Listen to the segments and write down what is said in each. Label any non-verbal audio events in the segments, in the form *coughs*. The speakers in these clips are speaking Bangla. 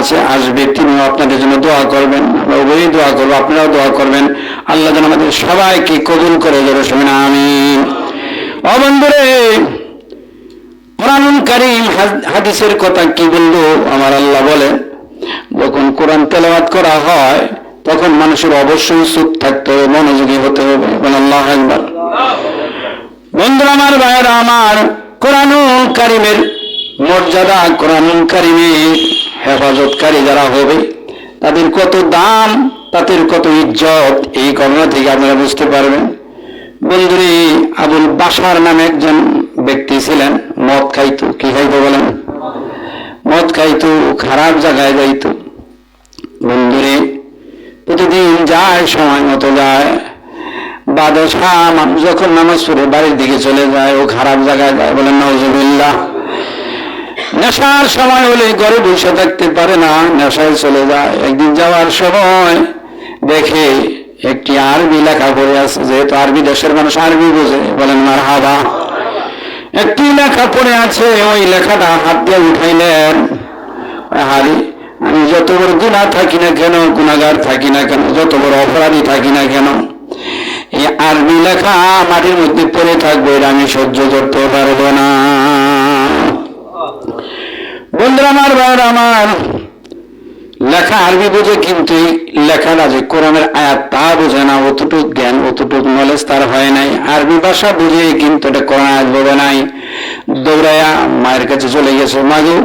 আছে, আসবে, তিনিও আপনাদের জন্য দোয়া করবেন। আমরা উভয়ই দোয়া করব, আপনারাও দোয়া করবেন। আল্লাহ যেন আমাদের সবাইকে কবুল করে ধরে শুনে আমিন। অবন্ধুরে কোরআনুল কারিম হাদিসের কথা কি বলল? আমার আল্লাহ বলে, যখন কোরআন তেলাওয়াত করা হয়, তখন মানুষের অবশ্যই চুপ থাকতে হবে, মনোযোগী হতে হবে। এবং আল্লাহ একবার বন্ধুরা, আমার ভাইয়েরা, আমার কোরআনুল কারিমের মর্যাদা কোরআনুল কারিমের হেফাজতকারী যারা হবে, তাদের কত দাম, তাদের কত ইজ্জত, এই ঘটনা থেকে আপনারা বুঝতে পারবেন। বন্ধুরে, আবুল বাসার নামে একজন ব্যক্তি ছিলেন, মদ খাইতো। কি খাইতো বলেন? মদ খাইতো, খারাপ জায়গায় যাইতো। বন্ধুরে, প্রতিদিন যায়, সময় মতো যায়। বাদশাহ মানুষ যখন নামাজ পড়ে, বাড়ির দিকে চলে যায়, ও খারাপ জায়গায় যায় বলেন নজরুল্লাহ নেশার সময় হলে ঘরে বসে থাকতে পারে না, নেশায় চলে যায়। একদিন যাওয়ার সময় দেখে একটি আরবি লেখা পড়ে আছে, যেহেতু আরবি দেশের মানুষ আরবি বোঝে, বলেন মার হাবা একটি লেখা পড়ে আছে, ওই লেখাটা হাত দিয়ে উঠাইলেন। হারি আমি যত বড় গুণা থাকি না কেন গুণাগার থাকি না কেন, যত বড় অপরাধী থাকি না কেন, এই আরবি লেখা মাটির মধ্যে পড়ে থাকবে, এটা আমি সহ্য করতে পারব না। বন্ধুরা আমার ভাইয়ের আমার, লেখা আরবি বোঝে কিন্তু এই লেখাটা যে কোরআনের আয়াত তা বোঝে না, অতটুক জ্ঞান, অতটুক নলেজ তার হয় নাই। আরবি ভাষা বুঝে কিন্তু এটা কোরআন আয়াত বোঝে নাই। দৌড়াইয়া মায়ের কাছে চলে গেছে মাগো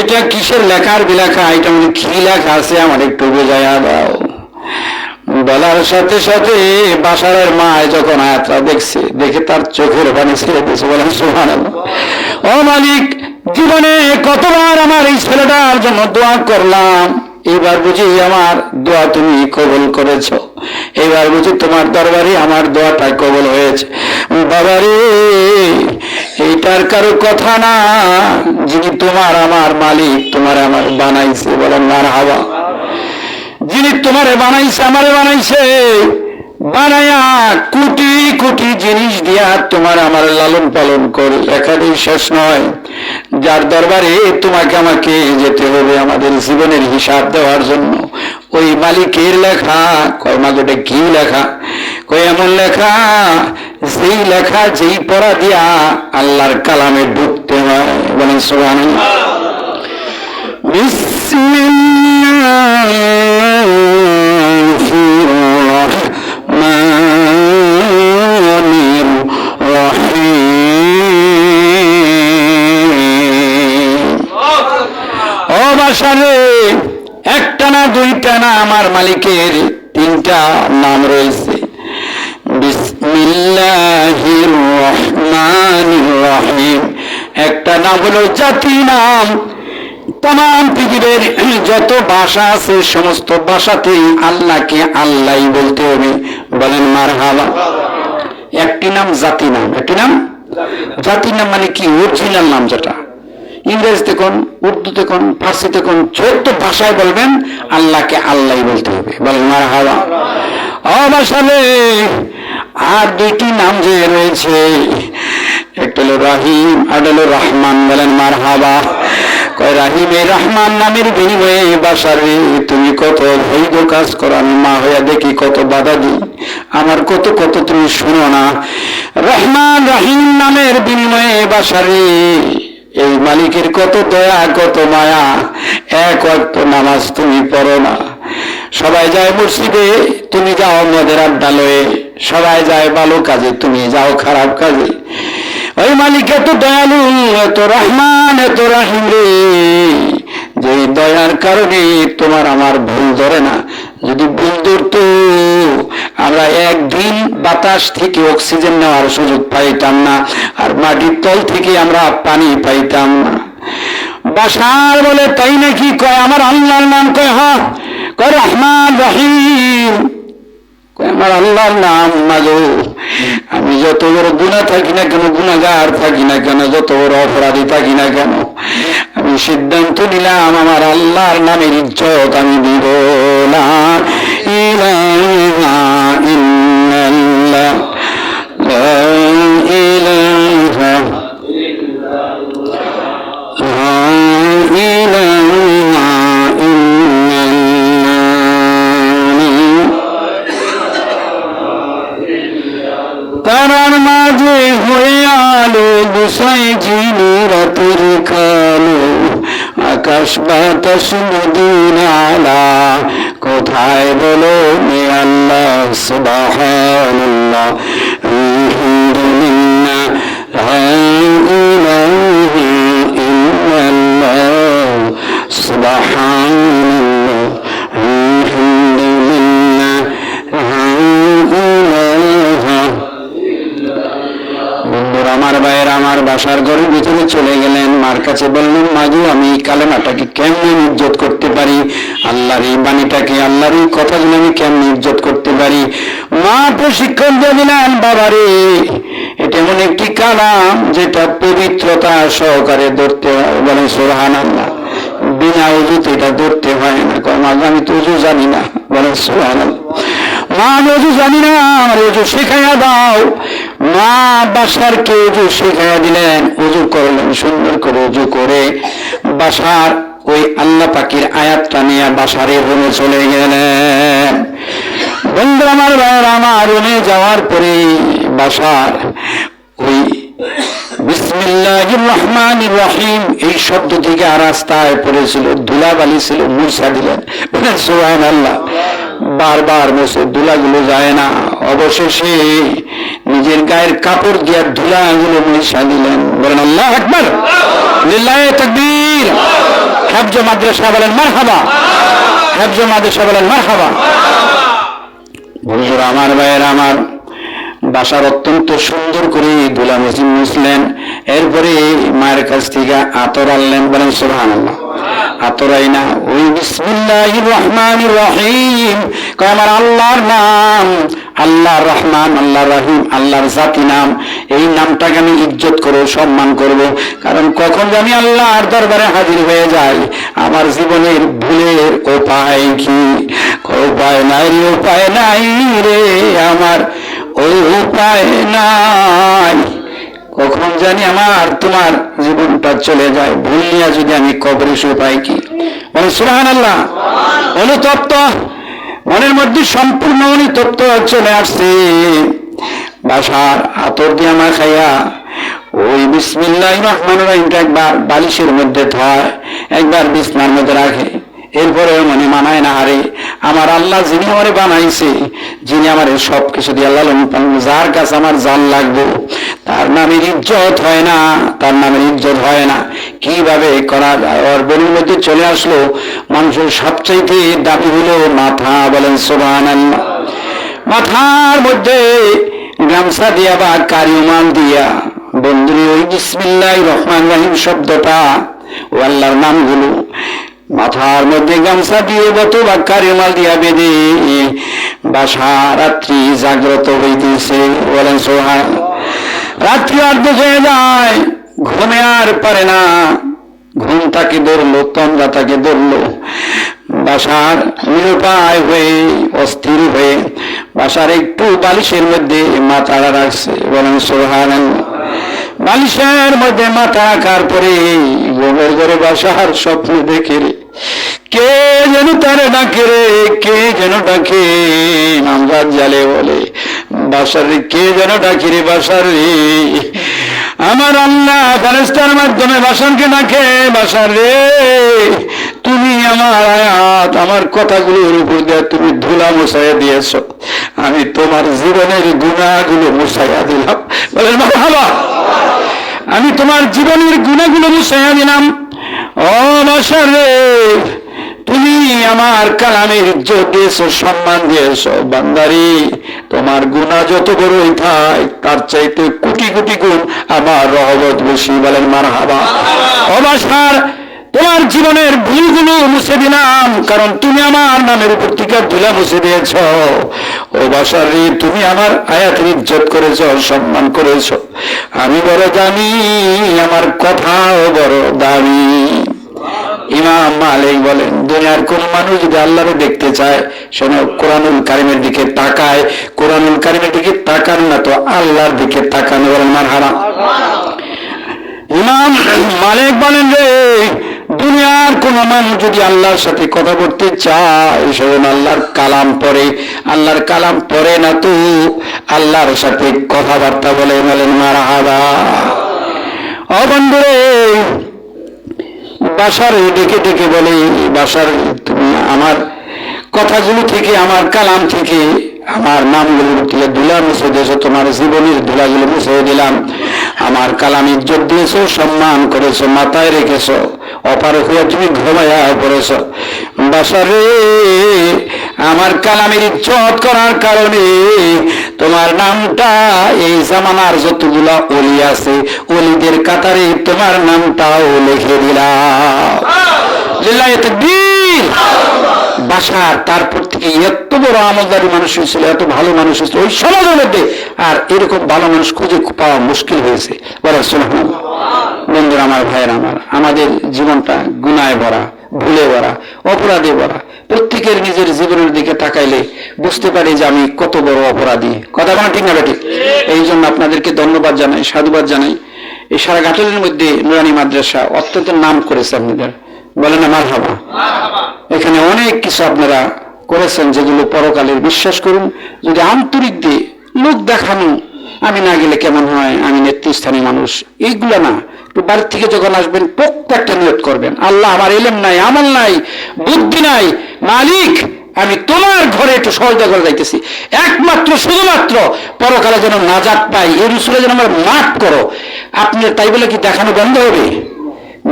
এটা কিসের লেখা, আরবি লেখা? এটা মানে কি লেখা আছে? আমার একটু বোঝাইয়া দাও। বলার সাথে সাথে বাসারের মা যখন আয়াতটা দেখছে, দেখে তার চোখের পানি ছেড়ে দিয়েছে বলেন সোহান ও মালিক জীবনে কতবার আমার এই ছেলেটার জন্য দোয়া করলাম? এবার বুঝি আমার দোয়া তুমি কবল করেছ। এবার বুঝি তোমার দরবারে আমার দোয়াটা কবল হয়েছে। বাবারে, এইটার কারও কথা না। যিনি তোমার আমার মালিক, তোমার আমার বানাইছে বলেন মার হাওয়া যিনি তোমারে বানাইছে, আমারে বানাইছে। বানায়া কোটি কোটি জিনিস দিয়া তোমার আমার লালন পালন করে। এখানেই শেষ নয়। যার দরবারে তোমাকে আমাকে যেতে হবে আমাদের জীবনের হিসাব দেওয়ার জন্য। ওই মালিকের লেখা কর্মাগোটা কি লেখা? কই এমন লেখা সেই লেখা, যেই পড়া দিয়া আল্লাহর কালামে ঢুকতে হয়। বলেন সোহান বিসমিল্লাহ। ও বাসারে একটা না দুইটা না আমার মালিকের তিনটা নাম রয়েছে। একটা নাম হলো জাতি নাম। তাম পৃথিবীর যত ভাষা আছে, সমস্ত ভাষাতেই আল্লাহকে আল্লাহ বলতে হবে। বলেন মার হাওয়া একটি নাম জাতি নাম। একটি নাম? জাতি নাম মানে কি? অরিজিনাল নাম যেটা। ইংরেজিতে কোন, উর্দুতে কোন, ফার্সিতে কোন যত ভাষায় বলবেন, আল্লাহকে আল্লাহ বলতে হবে। বলেন মার হাওয়া অবসালে আর দুইটি নাম যে রয়েছে একটা হলো রাহিম, আর হলো রহমান। বলেন মার হাওয়া কয়, রাহিমে রহমান নামের বিনিময়ে বাসারে তুমি কত বৈধ কাজ করো আমি মা হইয়া দেখি কত বাধা দিই। আমার কত কত তুমি শুনো না। রহমান, রাহিম নামের বিনিময়ে বাসারে এই মালিকের কত দয়া, কত মায়া। এক অক্ত নামাজ তুমি পড়ো না। সবাই যায় মসজিদে, তুমি যাও মদের আড্ডা লয়ে সবাই যায় ভালো কাজে, তুমি যাও খারাপ কাজে। ওই মালিক এত দয়ালু, এত রহমান, এত রাহিম রে। যে দয়ার কারণে তোমার আমার ভুল ধরে না। যদি ভুল ধরতো আমরা একদিন বাতাস থেকে অক্সিজেন নেওয়ার সুযোগ পাইতাম না, আর মাটির তল থেকে আমরা পানি পাইতাম না। বাসার বলে, তাই নাকি কয়, আমার আল্লাহর নাম কয়, হা? কয়, রহমান রহিম। আমার আল্লাহর নাম মাগো আমি যত বড় গুণা থাকি না কেন গুণাগার থাকি না কেন, যত বড় অপরাধী থাকি না কেন? আমি সিদ্ধান্ত নিলাম, আমার আল্লাহর নামের ইজ্জত আমি দিব না। ইলাহা ইল্লাল্লাহ মাঝে হয়ে আলো খা আকাশ তসমুদিন আলা কোথায় বলো মে আল্লাহ সুবহানাল্লাহ আলহামদুলিল্লাহ আমার বাসার ঘরের ভিতরে চলে গেলেন। মার কাছে বললেন মাগু আমি এই কালেমাটাকে কেমন ইজ্জত করতে পারি? আল্লাহর এই বাণীটাকে, আল্লাহর এই কথাগুলো আমি কেমন ইজ্জত করতে পারি? মা, প্রশিক্ষণ দিয়ে দিলেন, বাবারে। এটা এমন একটি কালাম যেটা পবিত্রতা সহকারে ধরতে বলেন সোহান আল্লাহ বিনা উজুতে এটা ধরতে হয় না। মাঝে আমি তো উজু জানি না। বলেন সোহান আল্লাহ মা, আমি উজু জানি না, আমার উজু শেখাইয়া দাও। মা বাসারকে উজু শিখাইয়া দিলেন, উজু করলেন, সুন্দর করে উজু করে, বাসার ওই আল্লাহ পাখির আয়াতটা নিয়ে বাসারে রুমে চলে গেলেন। বন্ধু আমার আমার রুমে যাওয়ার পরে বাসার ওই এই শব্দ থেকে আর রাস্তায় পড়েছিল। ধুলাবালি ছিল মুসা দিলেন। সোহান আল্লাহ বারবার ধুলাগুলো যায় না। অবশেষে নিজের গায়ের কাপড় দিয়ে ধুলাগুলো মুসা দিলেন। বলেন, আল্লাহ হাফজ মাদ্রাসা বলেন, মারহাবা। হাফজ মাদ্রাসা বলেন, মারহাবা। বন্ধুরা আমার ভাইয়ের, আমার বাসার অত্যন্ত সুন্দর করে দুলা মেশিন মুছলেন এরপরে মায়ের কাছ থেকে আতর আনলেন, বলেন সোহান আল্লাহ না, ওই বিসমিল্লাহির রহমানির রহিম। আমার আল্লাহর নাম, আল্লাহর রহমান আল্লাহ রহিম, আল্লাহর জাতি নাম। এই নামটাকে আমি ইজ্জত করব, সম্মান করব। কারণ কখন আমি আল্লাহর দরবারে হাজির হয়ে যাই, আমার জীবনের ভুলের উপায় কি? উপায় নাই উপায় নাই রে, আমার ওই উপায় নাই। কখন জানি আমার তোমার জীবনটা চলে যায়। ভুল নিয়ে যদি আমি কবরে শুয়ে পাই কি? বলে সুরাহান আল্লাহ অনুতপ্ত। মনের মধ্যে সম্পূর্ণ অনুতপ্ত চলে আসছে। বাসার আতর দিয়ে আমার খাইয়া ওই বিসমিল্লাহ রহমান রহিমটা একবার বালিশের মধ্যে থয় একবার বিছনার মধ্যে রাখে। এরপরে মনে মানায় না, আরে আমার আল্লাহ যিনি আমারে বানাইছে, যিনি আমার সব কিছু দিয়ে আল্লাহ যার কাছে আমার জান লাগবো, তার নামের ইজ্জত হয় না, তার নামের ইজ্জত হয় না। কীভাবে করা যায়? ওর বেরির মধ্যে চলে আসলো, মানুষের সবচাইতে দাবি হলো, মাথা বলেন সোবান মাথার মধ্যে গামছা দিয়া বা কারিমাল দিয়া, বন্ধুরি, ওই বিসমিল্লাহ রহমান রাহিম শব্দটা ও আল্লাহর নামগুলো মাথার মধ্যে গামছা দিয়ে বত বা কারিমাল দিয়া বেঁধে। বাসা রাত্রি জাগ্রত হইতেছে, বলেন সোহান। রাত্রি অর্ধেক হয়ে যায়, ঘুমে আর পারে না। ঘুম তাকে ধরলো, তন্দ্রা তাকে ধরলো। বাসার নিরুপায় হয়ে, অস্থির হয়ে বাসার একটু বালিশের মধ্যে মাথাটা রাখছে, বলেন সোহান। বালিশের মধ্যে মাথা রাখার পরে ঘুমের ঘরে বাসার স্বপ্ন দেখে রে, কে যেন তারে ডাকে রে, কে যেন ডাকে নামরাত জালে বলে, বাসার রে কে যেন ডাকে রে, বাসার রে। আমার আল্লাহ ফেরেস্তার মাধ্যমে বাসানকে ডাকে, বাসার রে, তুমি আমার আয়াত, আমার কথাগুলোর উপর দিয়ে তুমি ধুলা মুছাইয়া দিয়েছ। আমি তোমার জীবনের গুণাগুলো মুছাইয়া দিলাম। বলেন বাবা আমি তোমার জীবনের গুণাগুলো মুছাইয়া দিলাম। ও তুমি আমার কালামের ইজ্জত সম্মান দিয়েছ, বান্দারি, তোমার গুণা যত বড়ই থাক, তার চাইতে কোটি কোটি গুণ আমার রহবত বেশি বলেন মার হাবা অবাসার তোমার জীবনের ভুলগুলো মুছে দিলাম, কারণ তুমি আমার নামের উপর থেকে ধুলা মুছে দিয়েছ। ও বাসারি তুমি আমার আয়াতের ইজ্জত করেছ, সম্মান করেছ। আমি বড় জানি, আমার কথাও বড় দামি। ইমাম মালিক বলেন, দুনিয়ার কোন মানুষ যদি আল্লাহরে দেখতে চায় সেন কোরআনুল কারিমের দিকে তাকায়। কোরআনুল কারিমের দিকে তাকান না তো আল্লাহর দিকে তাকানো, বলেন মার হারাম। ইমাম মালিক বলেন রে দুনিয়ার কোন মানুষ যদি আল্লাহর সাথে কথা বলতে চায় সেজন্য আল্লাহর কালাম পরে আল্লাহর কালাম পরে না তো, আল্লাহর সাথে কথাবার্তা বলে বলেন মারা হাবা ও বাসার ডেকে ডেকে বলে, বাসার তুমি আমার কথাগুলো থেকে, আমার কালাম থেকে, আমার নামগুলো থেকে ধুলা, মুছে দিয়েছ। তোমার জীবনের ধুলাগুলো মুছে দিলাম। আমার কালাম ইজ্জত দিয়েছ, সম্মান করেছ, মাথায় রেখেছো। অপারে হয়ে তুমি ঘুমাইয়া পড়েছ। বাসারে আমার কালামের ইজ্জত করার কারণে তোমার নামটা এই জামানার যতগুলা অলি আছে, অলিদের কাতারে তোমার নামটাও লিখে দিলাম। এত তাকবীর। বাসার তারপর থেকে এত বড় আমলদারি মানুষ হয়েছিল, এত ভালো মানুষ হয়েছিল ওই সমাজের মধ্যে। আর এরকম ভালো মানুষ খুঁজে পাওয়া মুশকিল হয়েছে। বলে শোনান বন্ধুরা, আমার ভাইয়ের, আমার, আমাদের জীবনটা গুনায় ভরা, ভুলে ভরা, অপরাধে ভরা। প্রত্যেকের নিজের জীবনের দিকে তাকাইলে বুঝতে পারি যে আমি কত বড় অপরাধী। কথা বলা ঠিক না ঠিক? এই জন্য আপনাদেরকে ধন্যবাদ জানাই, সাধুবাদ জানাই। এই সারা ঘাটলের মধ্যে নুরানি মাদ্রাসা অত্যন্ত নাম করেছে আপনাদের। বলেন আমার হাবা এখানে অনেক কিছু আপনারা করেছেন যেগুলো পরকালের বিশ্বাস করুন। যদি আন্তরিক দিয়ে লোক দেখানো আমি না গেলে কেমন হয়? আমি নেতৃস্থানীয় মানুষ। এইগুলো না। একটু বাড়ির থেকে যখন আসবেন পোক্ত একটা নিয়ত করবেন। আল্লাহ আমার এলেম নাই আমল নাই বুদ্ধি নাই মালিক আমি তোমার ঘরে একটু সহযোগিতা করে যাইতেছি। একমাত্র শুধুমাত্র পরকালে যেন নাজাত পাই এই রুসুলে যেন আমার মাফ করো। আপনি তাই বলে কি দেখানো বন্ধ হবে?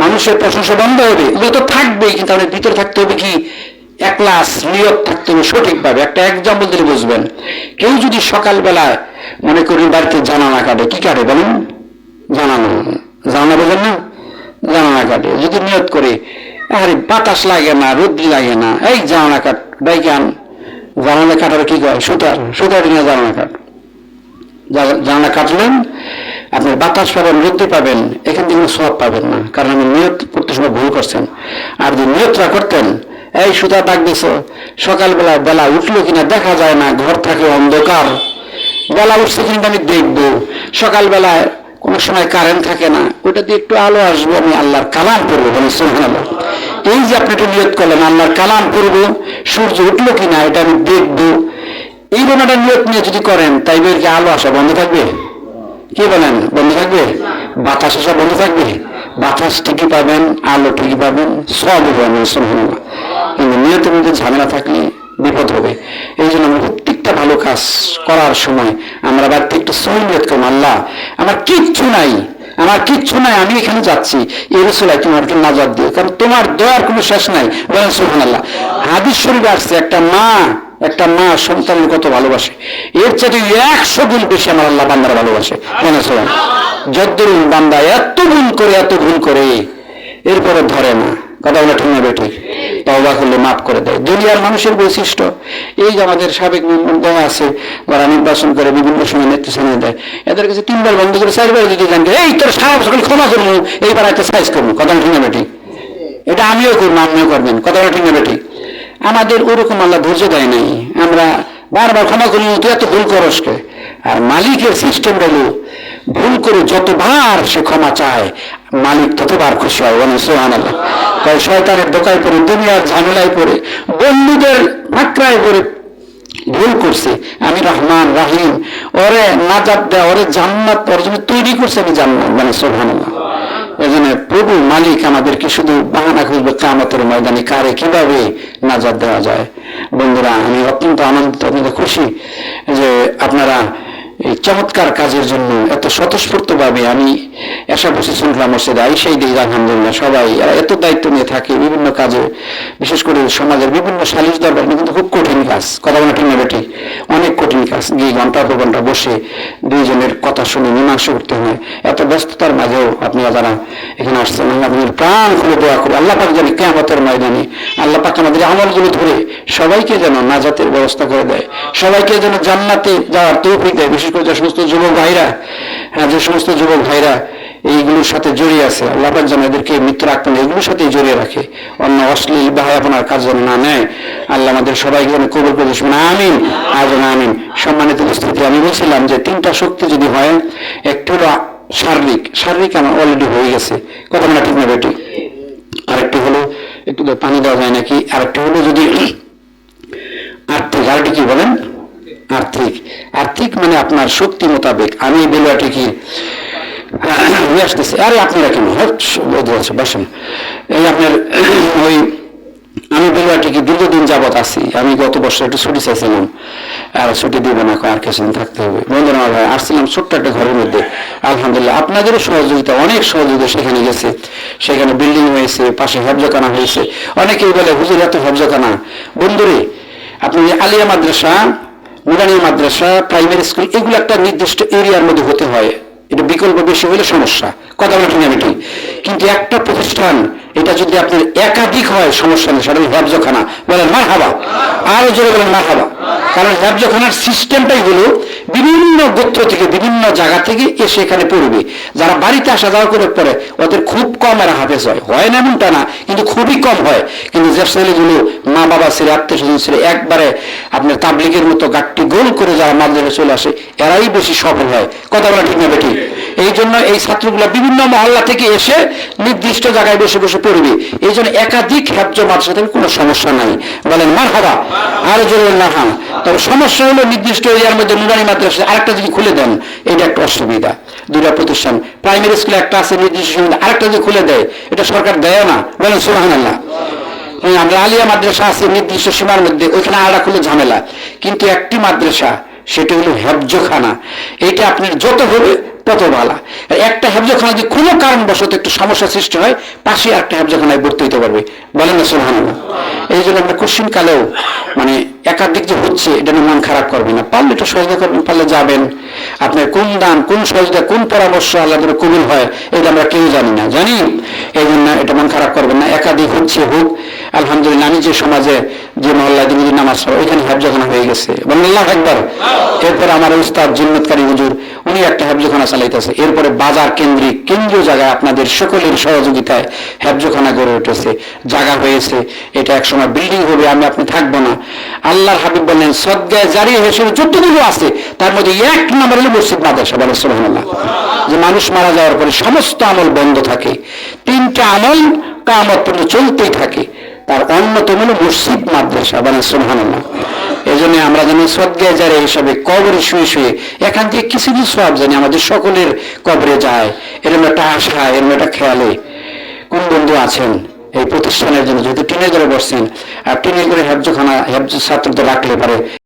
মানুষের প্রশংসা বন্ধ হবে, এগুলো তো থাকবেই, কিন্তু আমাদের ভিতরে থাকতে হবে কি? একলাস নিয়ত থাকতে হবে সঠিকভাবে, একটা এক্সাম্পল দিলে বুঝবেন। কেউ যদি সকালবেলায় মনে করি বাড়িতে জানানা কাটে, কি কাটে বলেন? জানানো জানানা বোঝেন না? জানানা কাটে। যদি নিয়ত করে, আরে বাতাস লাগে না, রোদ্রি লাগে না, এই জানানা কাট ডাইকান জানানা কাটার কি কয়? সুতার সুতার নিয়ে কাট। জানালা কাটলেন আপনি বাতাস পাবেন রোদ্রে পাবেন, এখান থেকে কোনো সব পাবেন না। কারণ আপনি নিয়ত করতে সময় ভুল করছেন। আর যদি নিয়তটা করতেন, এই সুতা ডাক সকালবেলা বেলা উঠল কিনা দেখা যায় না, ঘর থাকে অন্ধকার। বেলা উঠছে কিন্তু আমি দেখব। সকালবেলায় কোনো সময় কারেন্ট থাকে না, ওটা দিয়ে একটু আলো আসব, আমি আল্লাহর কালাম করব বলে সুবহানাল্লাহ। এই যে আপনি একটু নিয়ত করলেন, আল্লাহর কালাম করব সূর্য উঠল কিনা, এটা আমি দেখব। এই বোনাটা নিয়ত নিয়ে যদি করেন তাই বের কি আলো আসা বন্ধ থাকবে? কি বলেন? বন্ধ থাকবে? বাতাস আসা বন্ধ থাকবে? বাতাস ঠিকই পাবেন, আলো ঠিকই পাবেন, সব পাবেন সুবহানাল্লাহ। কিন্তু নিয়তের মধ্যে ঝামেলা থাকলে বিপদ হবে। এই জন্য আমরা প্রত্যেকটা ভালো কাজ করার সময় আমরা বাড়িতে একটু সহি নিয়ত আল্লাহ, আমার কিচ্ছু নাই, আমার কিচ্ছু নাই, আমি এখানে যাচ্ছি। এই রসুলাই তোমাকে নাজাদ দিও, কারণ তোমার দয়ার কোনো শেষ নাই। বলেন সুবহানাল্লাহ। হাদিস শরীফে আসছে, একটা মা একটা মা সন্তান কত ভালোবাসে। এর চাইতে একশো গুণ বেশি আমার আল্লাহ বান্দার ভালোবাসে। মনে শোনেন যদ্দুর বান্দা এত ভুল করে, এত ভুল করে, এরপরে ধরে না। কথা বলে ঠিক না বেঠিক তওবা করলে মাফ করে দেয়। দুনিয়ার মানুষের বৈশিষ্ট্য এই যে আমাদের সাবেক দেওয়া আছে, যারা নির্বাচন করে বিভিন্ন সময় নেতৃস্থানে দেয়, এদের কাছে তিনবার বন্ধ করে চারবার যদি জানতে এই তোর সাহেব সকল ক্ষমা করব, এইবার একটা সাইজ করব। কথা ঠিক না বেঠিক এটা আমিও করব আপনিও করবেন। কথা ঠিক না বেঠিক আমাদের ওরকম আল্লাহ ধৈর্য দেয় নাই। আমরা বারবার ক্ষমা করি তুই এত ভুল করস কে? আর মালিকের সিস্টেম হলো ভুল করে যতবার সে ক্ষমা চায়, মালিক ততবার খুশি হয়। বলেন সোহান আল্লাহ তাই শয়তানের দোকায় পড়ে, দুনিয়ার ঝামেলায় পড়ে, বন্ধুদের মাত্রায় পড়ে ভুল করছে। আমি রহমান, রাহিম, ওরে নাজাত দেয় ওরে জান্নাত জন্য তৈরি করছে আমি জান্নাত। মানে সোহান আল্লাহ এজন্য প্রভু মালিক আমাদেরকে শুধু বাহানা খুঁজবে কামতের ময়দানে কারে কীভাবে নাজাদ দেওয়া যায়। বন্ধুরা, আমি অত্যন্ত আনন্দিত, অত্যন্ত খুশি যে আপনারা এই চমৎকার কাজের জন্য এত স্বতঃস্ফূর্ত ভাবে আমি এসা বসে শুনলাম মসজিদে আইসাই দিই আলহামদুলিল্লাহ সবাই এত দায়িত্ব নিয়ে থাকে বিভিন্ন কাজে, বিশেষ করে সমাজের বিভিন্ন সালিশ দরবার কিন্তু খুব কঠিন কাজ। কথা বলা ঠিক বেটি অনেক কঠিন কাজ। গিয়ে ঘণ্টার পর ঘণ্টা বসে দুইজনের কথা শুনে মীমাংসা করতে হয়। এত ব্যস্ততার মাঝেও আপনারা যারা এখানে আসছেন আপনাদের প্রাণ খুলে দোয়া করে আল্লাহ পাক জানি কেমতের ময়দানে, আল্লাহ পাক আমাদের আমলগুলো ধরে সবাইকে যেন নাজাতের ব্যবস্থা করে দেয়। সবাইকে যেন জান্নাতে যাওয়ার তৌফিক দেয়। বিশেষ করে যে সমস্ত যুবক ভাইরা হ্যাঁ যে সমস্ত যুবক ভাইরা এইগুলোর সাথে জড়িয়ে আছে, আল্লাহ যেন এদেরকে মৃত্যুর আক্রমণ এগুলোর সাথে জড়িয়ে রাখে। অন্য অশ্লীল বা আপনার কাজ যেন না নেয়, আল্লাহ আমাদের সবাইকে যেন কবর করে দিস মানে আমিন, আজ আমিন। সম্মানিত উপস্থিতি, আমি বলছিলাম যে তিনটা শক্তি যদি হয়, একটু হলো শারীরিক শারীরিক আমার অলরেডি হয়ে গেছে। কথা না ঠিক না বেটি? আরেকটি হলো, একটু পানি দেওয়া যায় নাকি? আরেকটি হলো যদি আর্থিক, আরেকটি কি বলেন? আর্থিক। আর্থিক মানে আপনার শক্তি মোতাবেক আমি বেলুয়াটি কি *coughs* নিয়ে আসতেছে। আরে আপনারা কেন? হট, বৌদ্ধ আছে বসেন। এই আপনার *coughs* ওই আমি বেলুয়াটিকে দীর্ঘদিন যাবৎ আছি আমি গত বছর একটু ছুটি চাইছিলাম। আর ছুটি দিব না আর কিছুদিন থাকতে হবে। বন্ধুরা আমার ভাই আসছিলাম ছোট্ট একটা ঘরের মধ্যে। আলহামদুলিল্লাহ আপনাদেরও সহযোগিতা অনেক সহযোগিতা সেখানে গেছে। সেখানে বিল্ডিং হয়েছে পাশে হেফজখানা হয়েছে। অনেকেই বলে হুজুর এত হেফজখানা। বন্ধুরে আপনি আলিয়া মাদ্রাসা নুরানিয়া মাদ্রাসা, প্রাইমারি স্কুল, এগুলো একটা নির্দিষ্ট এরিয়ার মধ্যে হতে হয়। এটা বিকল্প বেশি হলে সমস্যা। কথা বলে ঠিক কিন্তু একটা প্রতিষ্ঠান, এটা যদি আপনার একাধিক হয়, সমস্যা নেই। সেটা হ্যাবজখানা বলেন মার হাবা আরও জোরে বলেন মার হাবা কারণ হ্যাবজখানার সিস্টেমটাই হলো বিভিন্ন গোত্র থেকে বিভিন্ন জায়গা থেকে এসে এখানে পড়বে। যারা বাড়িতে আসা যাওয়া করে পড়ে, ওদের খুব কম এরা হাফেজ হয়। হয় না এমনটা না, কিন্তু খুবই কম হয়। কিন্তু যে ছেলেগুলো মা বাবা ছেলে, আত্মীয় স্বজন ছেলে, একবারে আপনার তাবলিগের মতো গাঠটি গোল করে যারা মাদ্রাসা চলে আসে, এরাই বেশি সফল হয়। কথা বলা ঠিক না, বেটি? জন্য এই ছাত্রগুলো বিভিন্ন মহল্লা থেকে এসে নির্দিষ্ট জায়গায় বসে বসে পড়বে। এই জন্য একাধিক হ্যাবজ মাদ্রাসা থেকে কোনো সমস্যা নাই। বলেন মার হাবা আর জোরে না হ্যাঁ তবে সমস্যা হলো নির্দিষ্ট এরিয়ার মধ্যে নুরানি মাদ্রাসা, আরেকটা যদি খুলে দেন, এটা একটা অসুবিধা। দুটা প্রতিষ্ঠান, প্রাইমারি স্কুলে একটা আছে, নির্দিষ্ট আরেকটা যদি খুলে দেয়, এটা সরকার দেয় না। বলেন সুবাহান আল্লাহ আমরা আলিয়া মাদ্রাসা আছে, নির্দিষ্ট সীমার মধ্যে, ওইখানে আলাদা খুলে ঝামেলা। কিন্তু একটি মাদ্রাসা, সেটা হলো হেফজখানা। এটা আপনার যত হবে তত একটা হেফজখানা যদি কোনো কারণবশত একটু সমস্যা সৃষ্টি হয় পাশে একটা হেফজখানায় ভর্তি হতে পারবে। বলেন না সোহান এই জন্য আমরা কুশিনকালেও কালেও মানে একাধিক যে হচ্ছে, এটা নিয়ে মন খারাপ করবে না। পারলে একটু সহযোগিতা করবেন, পারলে যাবেন। আপনার কোন দান, কোন সহযোগিতা, কোন পরামর্শ আল্লাহ কবুল হয়, এটা আমরা কেউ জানি না, জানি? এই জন্য এটা মন খারাপ করবেন না। একাধিক হচ্ছে হোক, আলহামদুলিল্লাহ, আমি যে সমাজে যে মহল্লা দিন নামাজ পড়ো, ওইখানে হেফজখানা হয়ে গেছে। এবং আল্লাহ একবার এরপরে আমার উস্তাদ জিন্নতকারী হুজুর, উনি একটা হেফজখানা চালাইতেছে। এরপরে বাজার কেন্দ্রিক, কেন্দ্রীয় জায়গায় আপনাদের সকলের সহযোগিতায় হেফজখানা গড়ে উঠেছে। জায়গা হয়েছে, এটা একসময় বিল্ডিং হবে, আমি আপনি থাকব না। আল্লাহর হাবিব বললেন, সদ্গায় জারি হিসেবে যতগুলো আছে, তার মধ্যে এক নম্বর হলো মসজিদ মাদ্রাসা বলে, সুবহানাল্লাহ। যে মানুষ মারা যাওয়ার পরে সমস্ত আমল বন্ধ থাকে, তিনটা আমল কামত পর্যন্ত চলতেই থাকে, তার অন্যতম হলো মসজিদ মাদ্রাসা মানে সুবহানাল্লাহ। এই জন্য আমরা জানি সদ্গায় জারি হিসাবে কবরে শুয়ে শুয়ে এখান থেকে কিছু কিছু সব জানি, আমাদের সকলের কবরে যায়। এরকম একটা আশা, এরকম একটা খেয়ালে কোন বন্ধু আছেন? এই প্রতিষ্ঠানের জন্য যেহেতু টিনেজারে বসছেন আর টিনেজারে করে হ্যাবজখানা হ্যাবজ ছাত্রদের রাখলে পারে।